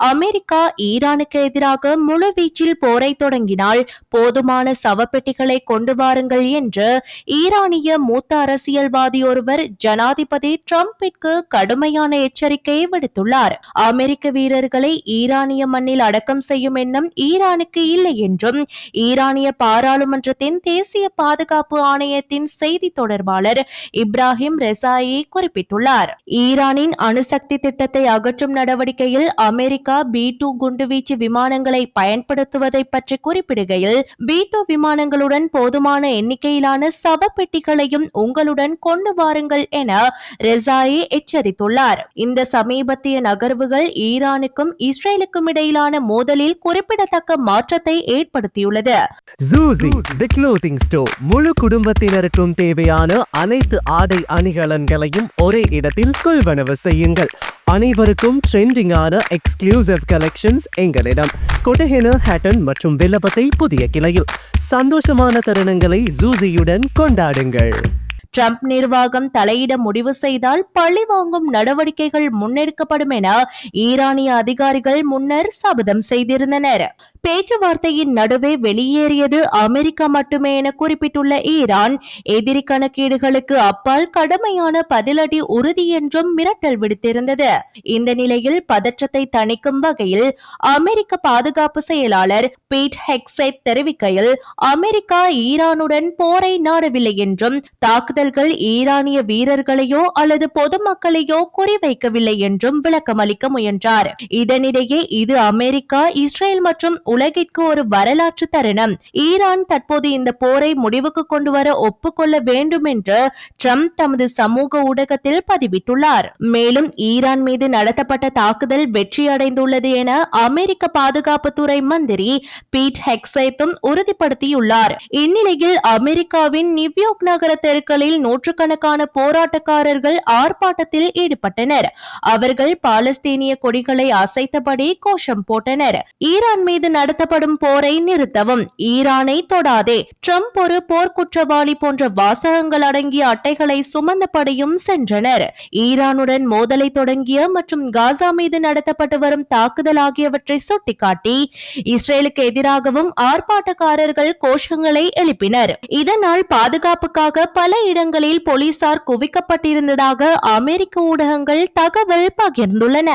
America ஈரானுக்கு எதிராக முழுவீச்சில் போரை தொடங்கினால் போதுமான சவப்பெட்டிகளை கொண்டு வாருங்கள் என்று ஈரானிய மூத்த அரசியல்வாதி ஒருவர் ஜனாதிபதி டிரம்பிற்கு கடுமையான எச்சரிக்கையை விடுத்துள்ளார். அமெரிக்க வீரர்களை ஈரானிய மண்ணில் அடக்கம் செய்யும் எண்ணம் ஈரானுக்கு இல்லை என்றும் ஈரானிய பாராளுமன்றத்தின் தேசிய பாதுகாப்பு ஆணையத்தின் செய்தி தொடர்பாளர் இப்ராஹிம் ரெசாயி குறிப்பிட்டுள்ளார். ஈரானின் அணுசக்தி திட்டத்தை அகற்றும் நடவடிக்கையில் அமெரிக்கா பி டூ குண்டுவீச்சு விமானங்களை பயன்படுத்துவதை பற்றி குறிப்பிடுகையில் பி டூ விமானங்களுடன் போதுமான எண்ணிக்கையிலான சவப்பெட்டிகளையும் உங்களுடன் கொண்டு வாருங்கள் என ரெசாயி எச்சரித்துள்ளார். இந்த சமீபத்திய நகர்வுகள் ஈரானுக்கும் இஸ்ரேலுக்கும் இடையிலான மோதலில் குறிப்பிடத்தக்க மாற்றத்தை ஏற்படுத்தியுள்ளது. ஜூசி தி க்ளோதிங் ஸ்டோர் முழு குடும்பத்தினருக்கும் தேவையான அனைத்து ஆடை அணிகலன்களையும் ஒரே இடத்தில் கொள்வனவு செய்யுங்கள். அனைவருக்கும் ட்ரெண்டிங்கான எக்ஸ்க்ளூசிவ் கலெக்ஷன்ஸ் எங்களிடம். கொட்டஹென ஹேட்டன் மற்றும் வில்லபத்தை புதிய கிளையில். சந்தோஷமான தருணங்களை ஜூசியுடன் கொண்டாடுங்கள். ட்ரம்ப் நிர்வாகம் தலையிட முடிவு செய்தால் பழி வாங்கும் நடவடிக்கைகள் முன்னெடுக்கப்படும் என ஈரானிய அதிகாரிகள் முன்னர் சபதம் செய்திருந்தனர். பேச்சுவார்த்தையின் நடுவே வெளியேறியது அமெரிக்கா மட்டுமே என குறிப்பிட்டுள்ள ஈரான். எதிரி கணக்கீடுகளுக்கு அப்பால் கடுமையான பதிலடி உறுதி என்றும் மிரட்டல் விடுத்திருந்தது. இந்த நிலையில் பதற்றத்தை தணிக்கும் வகையில் அமெரிக்க பாதுகாப்பு செயலாளர் பீட் ஹெக்ஸெட் தெரிவிக்கையில் அமெரிக்கா ஈரானுடன் போரை நாடவில்லை என்றும் தாக்குதல்கள் ஈரானிய வீரர்களையோ அல்லது பொதுமக்களையோ குறிவைக்கவில்லை என்றும் விளக்கமளிக்க முயன்றார். இதனிடையே இது அமெரிக்கா இஸ்ரேல் மற்றும் உலகிற்கு ஒரு வரலாற்று தருணம். ஈரான் தற்போது இந்த போரை முடிவுக்கு கொண்டு வர ஒப்புக்கொள்ள வேண்டும் என்று ட்ரம்ப் தமது சமூக ஊடகத்தில் பதிவிட்டுள்ளார். மேலும் ஈரான் மீது நடத்தப்பட்ட தாக்குதல் வெற்றியடைந்துள்ளது என அமெரிக்க பாதுகாப்புத்துறை மந்திரி பீட் ஹெக்ஸைத்தும் உறுதிப்படுத்தியுள்ளார். இந்நிலையில் அமெரிக்காவின் நியூயார்க் நகர தெருக்களில் நூற்றுக்கணக்கான போராட்டக்காரர்கள் ஆர்ப்பாட்டத்தில் ஈடுபட்டனர். அவர்கள் பாலஸ்தீனிய கொடிகளை அசைத்தபடி கோஷம் போட்டனர். ஈரான் மீது நடத்தப்படும் போரை நிறுத்தவும். ஈரானை தொடாதே. ட்ரம்ப் ஒரு போர்க்குற்றவாளி போன்ற வாசகங்கள் அடங்கிய அட்டைகளை சுமந்தபடியும் சென்றனர். ஈரானுடன் மோதலை தொடங்கிய மற்றும் காசா மீது நடத்தப்பட்டு வரும் தாக்குதல் ஆகியவற்றை சுட்டிக்காட்டி இஸ்ரேலுக்கு எதிராகவும் ஆர்ப்பாட்டக்காரர்கள் கோஷங்களை எழுப்பினர். இதனால் பாதுகாப்புக்காக பல இடங்களில் போலீசார் குவிக்கப்பட்டிருந்ததாக அமெரிக்க ஊடகங்கள் தகவல் பகிர்ந்துள்ளன.